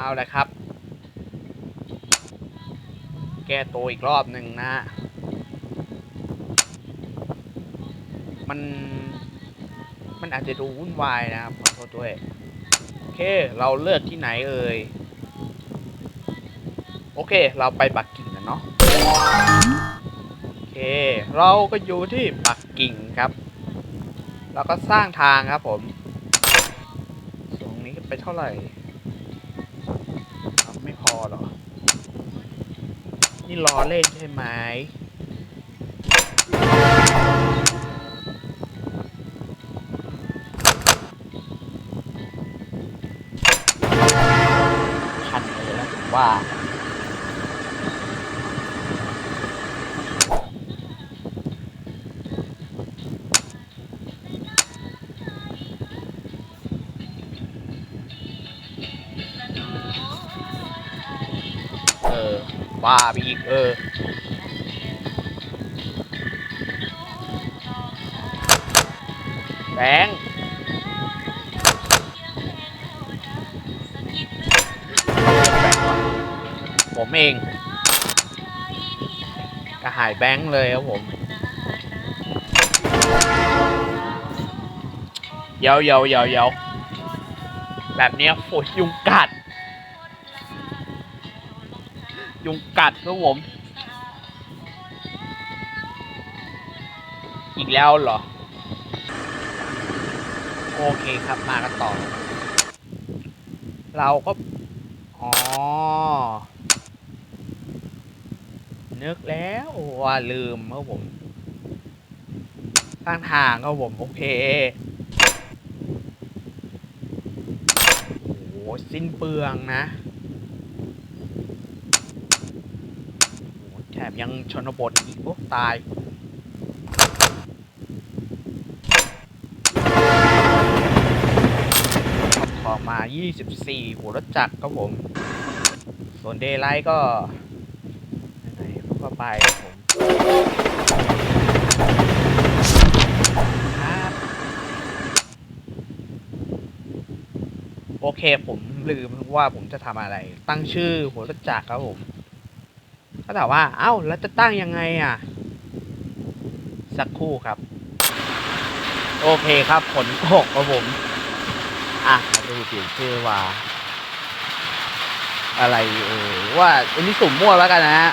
เอาลยครับ แก้ตัวอีกรอบหนึ่งนะ มัน มันอาจจะดูวุ่นวายนะครับขอโทษด้วย โอเค เราเลือกที่ไหนเอ่ย โอเค เราไปปักกิ่งกันเนาะ โอเค เราก็อยู่ที่ปักกิ่งครับเราก็สร้างทางครับผม ตรงนี้ไปเท่าไหร่ นี่ล้อเล่นใช่ไหมพันเลยนะผมว่า ว่าไปอีกเออแบงค์แงผมเองกระหายแบงค์เลยครับผม เยาเยาเยาเยาแบบนี้ยโหยุงกัด ยุงกัดครับผม อีกแล้วเหรอ โอเคครับมากันต่อ เราก็ อ๋อ นึกแล้วว่าลืมครับผมสร้างทางครับผม โอเคโอ้สิ้นเปลืองนะ โอ้โหแถมยังชนบทอีกโอ้ตายทองมา 24 หัวรถจักรครับผม ส่วนเดย์ไลท์ก็ไหนๆก็ไปครับผมโอเคผมลืมว่าผมจะทำอะไร ตั้งชื่อหัวรถจักรครับผม ก็ถามว่า เอ้า แล้วจะตั้งยังไงอะ สักครู่ครับ โอเคครับ ผลตกครับผม อะมาดูเปลี่ยนชื่อว่า อะไรเออว่าอันนี้สุ่มมั่วแล้วกันนะฮะ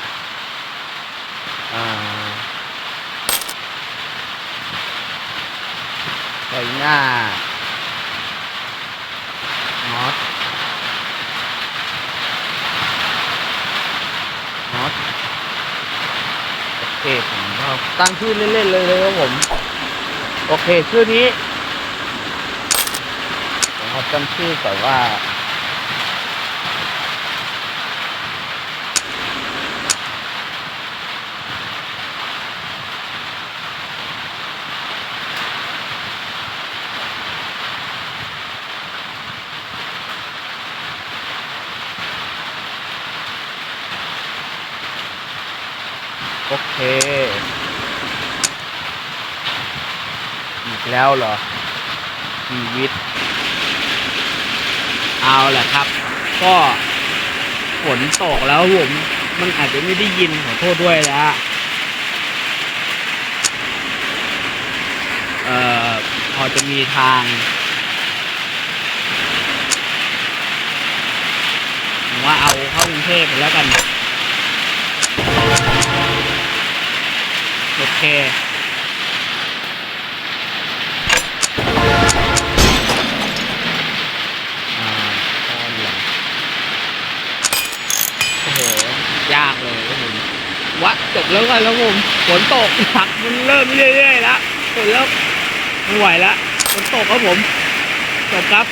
อ่าไก่หน้าน็อตน็อตโอ เคผมก็ตั้งชื่อเล่นๆเลยเลยครับผม โอเคชื่อนี้ผมขอจำชื่อก่อนว่า โอเค อีกแล้วเหรอชีวิต เอาแหละครับ ก็ฝนตกแล้วผม มันอาจจะไม่ได้ยินขอโทษด้วยนะฮะเอ่อพอจะมีทางว่าเอาเข้ากรุงเทพไปแล้วกัน โอเคอ่าตอนหลังโอ้โห ยากเลยครับผมวะจบแล้วกันแล้วผมฝนตกหนักมันเริ่มเรื่อยๆแล้วฝนเริ่มไม่ไหวแล้วฝนตกครับผมจบครับ